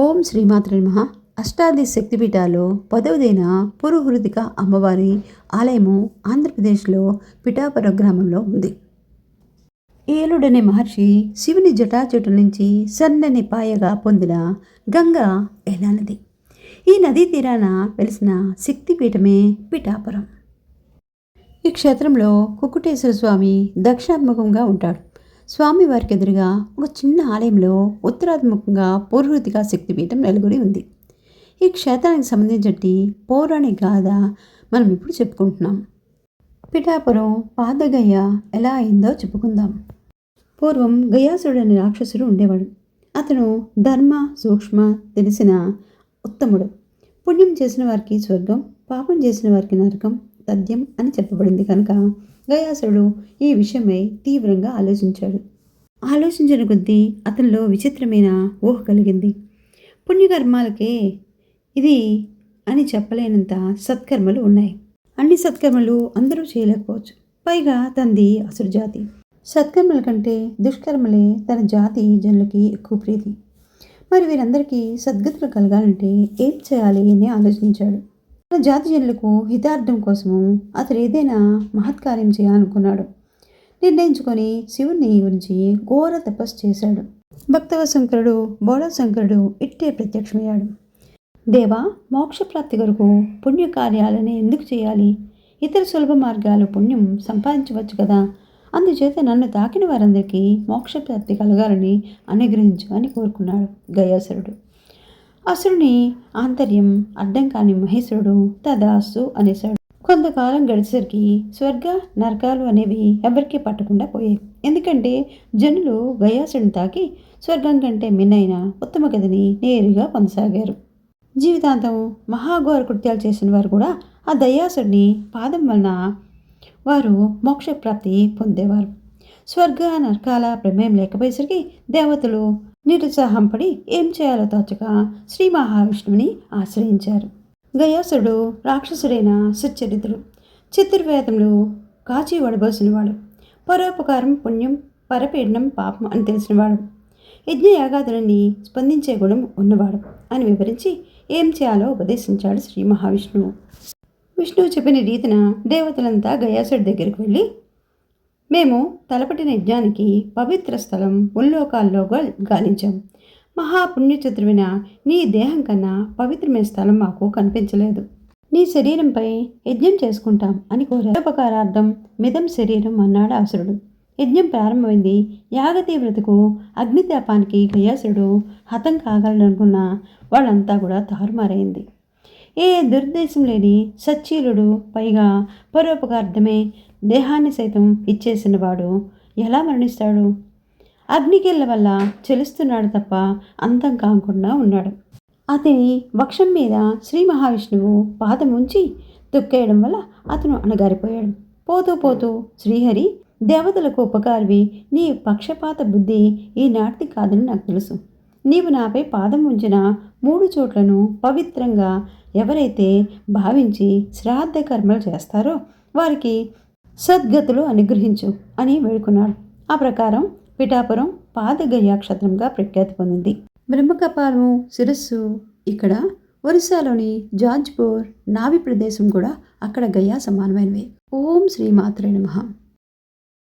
ఓం శ్రీమాత్ర నమ. అష్టాది శక్తిపీఠాలు పదవదైన పురుహృతిక అమ్మవారి ఆలయము ఆంధ్రప్రదేశ్లో పిఠాపుర గ్రామంలో ఉంది. ఏలుడనే మహర్షి శివుని జటాచుటు నుంచి సన్నని పాయగా పొందిన గంగా ఎలా నది. ఈ నదీ తీరాన వెలిసిన శక్తిపీఠమే పిఠాపురం. ఈ క్షేత్రంలో కుక్కుటేశ్వర స్వామి దక్షిణాత్మకంగా ఉంటాడు. స్వామివారికి ఎదురుగా ఒక చిన్న ఆలయంలో ఉత్తరాత్మకంగా పూర్వృతిగా శక్తిపీఠం నెలకొని ఉంది. ఈ క్షేత్రానికి సంబంధించి పౌరాణిక గాథ మనం ఇప్పుడు చెప్పుకుంటున్నాం. పిఠాపురం పాదగయ్య ఎలా అయిందో చెప్పుకుందాం. పూర్వం గయాసుడు అనే రాక్షసుడు ఉండేవాడు. అతను ధర్మ సూక్ష్మ తెలిసిన ఉత్తముడు. పుణ్యం చేసిన వారికి స్వర్గం పాపం చేసిన వారికి నరకం తథ్యం అని చెప్పబడింది కనుక గయాసుడు ఈ విషయమై తీవ్రంగా ఆలోచించాడు. ఆలోచించిన కొద్దీ అతనిలో విచిత్రమైన ఊహ కలిగింది. పుణ్యకర్మాలకే ఇది అని చెప్పలేనంత సత్కర్మలు ఉన్నాయి. అన్ని సత్కర్మలు అందరూ చేయలేకపోవచ్చు. పైగా తంది అసురు జాతి. సత్కర్మల కంటే దుష్కర్మలే తన జాతి జనులకి ఎక్కువ ప్రీతి. మరి వీరందరికీ సద్గతులు కలగాలంటే ఏం చేయాలి అని ఆలోచించాడు. తన జాతి జనులకు హితార్థం కోసము అతడు ఏదైనా మహత్కార్యం చేయాలనుకున్నాడు. నిర్ణయించుకొని శివుని గురించి ఘోర తపస్సు చేశాడు. భక్తవ శంకరుడు బోళశంకరుడు ఇట్టే ప్రత్యక్షమయ్యాడు. దేవా మోక్షప్రాప్తి కొరకు పుణ్యకార్యాలని ఎందుకు చేయాలి? ఇతర సులభ మార్గాలు పుణ్యం సంపాదించవచ్చు కదా. అందుచేత నన్ను తాకిన వారందరికీ మోక్షప్రాప్తి కలగాలని అనుగ్రహించు అని కోరుకున్నాడు గయాసురుడు. అసురుని ఆంతర్యం అడ్డం కాని మహేశ్వరుడు తదాసు అనేశాడు. కొంతకాలం గడిచేసరికి స్వర్గ నరకాలు అనేవి ఎవరికీ పట్టకుండా పోయాయి. ఎందుకంటే జనులు గయాసుడిని తాకి స్వర్గం కంటే మిన్నైన ఉత్తమ గదిని నేరుగా కొనసాగారు జీవితాంతం మహాఘోర కృత్యాలు చేసిన వారు కూడా ఆ దయాసుడిని పాదం వలన వారు మోక్షప్రాప్తి పొందేవారు. స్వర్గ నరకాల ప్రమేయం లేకపోయేసరికి దేవతలు నిరుత్సాహం పడి ఏం చేయాలో తోచక శ్రీ మహావిష్ణువుని ఆశ్రయించారు. గయాసుడు రాక్షసుడైన సుచరిత్రుడు చతుర్వేదంలో కాచి వడబోసినవాడు పరోపకారం పుణ్యం పరపీడనం పాపం అని తెలిసినవాడు యజ్ఞయాగాదులని స్పందించే గుణం ఉన్నవాడు అని వివరించి ఏం చేయాలో ఉపదేశించాడు శ్రీ మహావిష్ణువు. విష్ణువు చెప్పిన రీతిన దేవతలంతా గయాసుడి దగ్గరికి వెళ్ళి మేము తలపటిన యజ్ఞానికి పవిత్ర స్థలం ఉల్లోకాల్లో గాలించాం. మహాపుణ్యచతుర్విన నీ దేహం కన్నా పవిత్రమైన స్థలం మాకు కనిపించలేదు. నీ శరీరంపై యజ్ఞం చేసుకుంటాం అని కోరారు. ఉపకారార్థం మిదం శరీరం అన్నాడు అసురుడు. యజ్ఞం ప్రారంభమైంది. యాగతీవ్రతకు అగ్నితాపానికి గయాసురుడు హతం కాగలనుకున్న వాళ్ళంతా కూడా తారుమారైంది. ఏ దుర్దేశం లేని సచ్చీలుడు పైగా పరోపకార్థమే దేహాన్ని సైతం ఇచ్చేసిన వాడు ఎలా మరణిస్తాడు? అగ్నికిళ్ళ వల్ల చెలుస్తున్నాడు తప్ప అంతం కాకుండా ఉన్నాడు. అతని వక్షం మీద శ్రీ మహావిష్ణువు పాదం ఉంచి తొక్కేయడం వల్ల అతను అణగారిపోయాడు. పోతూ పోతూ శ్రీహరి దేవతలకు ఉపకారివి నీ పక్షపాత బుద్ధి ఈనాటిది కాదని నాకు తెలుసు. నీవు నాపై పాదం ఉంచిన మూడు చోట్లను పవిత్రంగా ఎవరైతే భావించి శ్రాద్ధ కర్మలు చేస్తారో వారికి సద్గతులు అనుగ్రహించు అని వేడుకున్నాడు. ఆ ప్రకారం పిఠాపురం పాదగయాక్షత్రంగా ప్రఖ్యాతి పొందింది. బ్రహ్మకపాలము శిరస్సు ఇక్కడ ఒరిస్సాలోని జాజ్పూర్ నావి ప్రదేశం కూడా అక్కడ గయా సమానమైనవి. ఓం శ్రీ మాత్రే నమః.